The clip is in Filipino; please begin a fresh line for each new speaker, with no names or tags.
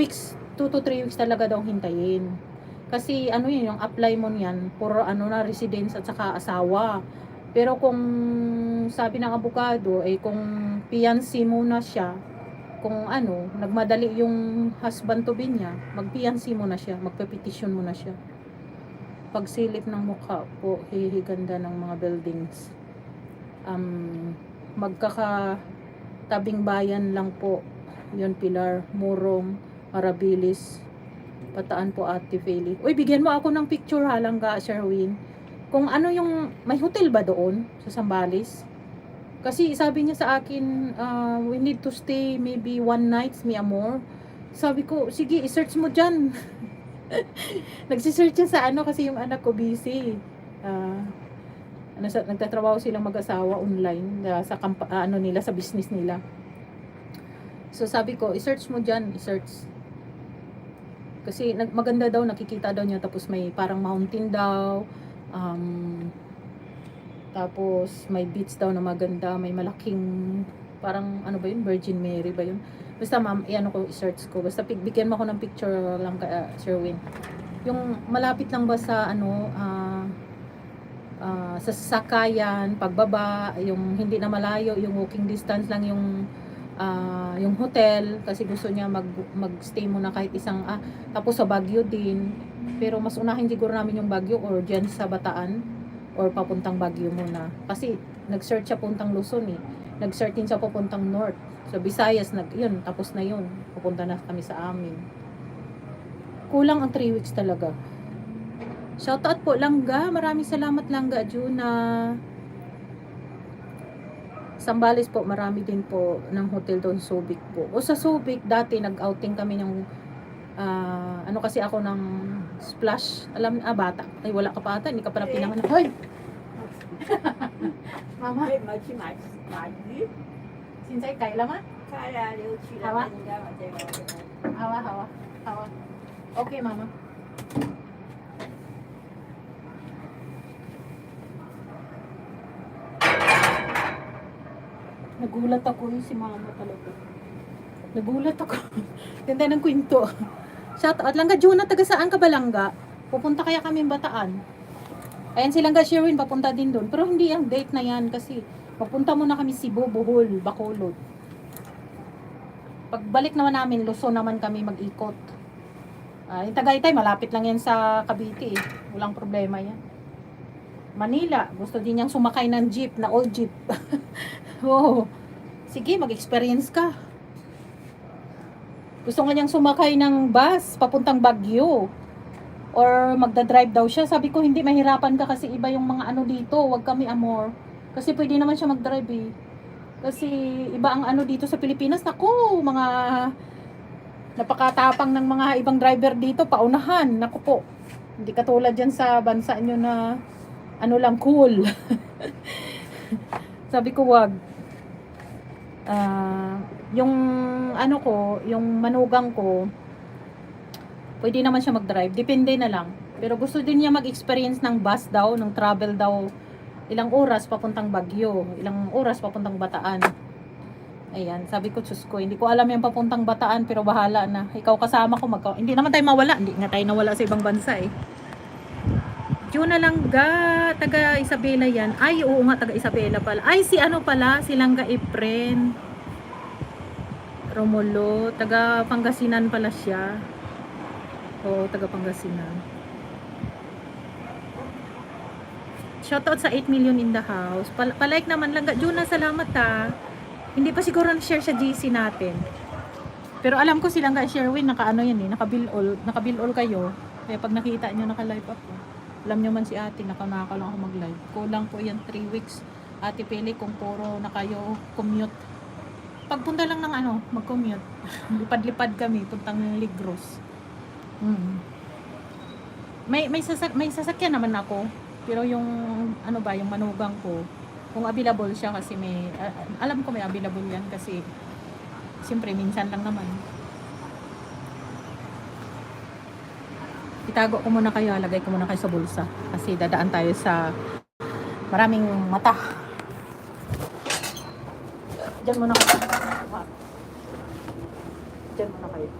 weeks, 2 to 3 weeks talaga daw hintayin. Kasi ano yun, yung apply mo niyan, for ano na, residence at saka asawa. Pero kung sabi ng abogado, eh kung fiancé muna siya, kung ano, nagmadali yung husband to be niya, mag-fiancé muna siya, magpe-petition muna siya. Pagsilip ng mukha po, hihiganda ng mga buildings. Um, magkaka tabing bayan lang po. Yun, Pilar, Murong, Arabilis, Pataan po Ate Feli. Uy, bigyan mo ako ng picture ha lang ga, Sherwin. Kung ano yung, may hotel ba doon sa Sambales? Kasi sabi niya sa akin, uh, we need to stay maybe one night, mi amor. Sabi ko, sige, i-search mo dyan. Nagsisearch siya sa ano kasi yung anak ko busy. Ah, ano, sa, nagtatrabaho silang mag-asawa online ah, sa kampa, ah, ano nila sa business nila. So sabi ko, i-search mo dyan, i-search. Kasi maganda daw, nakikita daw niya, tapos may parang mountain daw, um, tapos may beach daw na maganda, may malaking, parang ano ba yun, Virgin Mary ba yun? Basta ma'am, iyan ko, i-search ko. Basta bigyan mo ako ng picture lang kay uh, Sir Win. Yung malapit lang ba sa ano, ah, ah, sa sakayan, pagbaba, yung hindi na malayo, yung walking distance lang yung ah, yung hotel kasi gusto niya mag magstay muna kahit isang ah, tapos sa Baguio din. Pero mas unahin siguro namin yung Baguio or diyan sa Bataan or papuntang Baguio muna. Kasi nag-search siya puntang Luzon eh. Nag-search din siya papuntang North. So Visayas nag yun, tapos na yun. Pupunta na kami sa amin. Kulang ang 3 weeks talaga. Shoutout po Langga. Maraming salamat Langga Juna. Sambales po, marami din po ng hotel doon, Subic po. O sa Subic, dati nag-outing kami ng, uh, ano kasi ako ng splash. Alam, ah, bata. Ay, wala ka pa ata, hindi ka pa na. Hoy! Mama.
Hey, machi machi. Machi.
Sinsay kay
lama? Kaya, liu chi. Hawa.
Hawa, hawa. Hawa. Okay, mama. Nagulat ako yun si mama talaga. Nagulat ako. Ganda ng kwento. Shout out. Langga, Juna, taga saan ka ba langga? Pupunta kaya kami Bataan. Ayan si Langga Sherwin, papunta din doon. Pero hindi ang date na yan kasi papunta muna kami Cebu, Bohol, Bacolod. Pagbalik naman namin, Luzon naman kami mag-ikot. Ah, yung Tagaytay, malapit lang yan sa Cavite eh. Walang problema yan. Manila, gusto din niyang sumakay ng jeep, na old jeep. Oo. Sige, mag-experience ka. Gusto nga niyang sumakay ng bus, papuntang Baguio. Or magda-drive daw siya. Sabi ko, hindi mahirapan ka kasi iba yung mga ano dito. Huwag kami amor. Kasi pwede naman siya mag-drive eh. Kasi iba ang ano dito sa Pilipinas. Naku, mga napakatapang ng mga ibang driver dito, paunahan. Naku po. Hindi katulad dyan sa bansa nyo na ano lang, cool. Sabi ko, wag. Ah, yung ano ko, yung manugang ko, pwede naman siya mag-drive. Depende na lang. Pero gusto din niya mag-experience ng bus daw, ng travel daw. Ilang oras papuntang Baguio, ilang oras papuntang Bataan. Ayan, sabi ko, Diyos ko, hindi ko alam yung papuntang Bataan, pero bahala na. Ikaw kasama ko, magka... hindi naman tayo mawala. Hindi nga tayo nawala sa ibang bansa eh. Juna lang ga, taga Isabela yan. Ay, oo nga, taga Isabela pala. Ay, si ano pala, si Langga Efren. Romulo, taga Pangasinan pala siya. Oo, taga Pangasinan. Shoutout sa 8 million in the house. Pal palike naman lang. Juna, salamat ha. Hindi pa siguro na-share sa GC natin. Pero alam ko silang ka Sherwin, naka-ano yan eh, naka-bill all, naka-bill all kayo. Kaya pag nakita nyo, naka-live ako. Alam nyo man si ate, naka-naka lang ako mag-live. Kulang po yan 3 weeks. Ate Pili, kung puro na kayo commute. Pagpunta lang ng ano, mag-commute. Lipad-lipad kami, puntang Ligros. Mm. May may sasak may sasakyan naman ako. Pero yung ano ba, yung manugang ko, kung available siya kasi may a- alam ko may available yan kasi siyempre minsan lang naman. Itago ko muna kayo, lagay ko muna kayo sa bulsa kasi dadaan tayo sa maraming mata. Diyan muna kayo. Diyan muna kayo.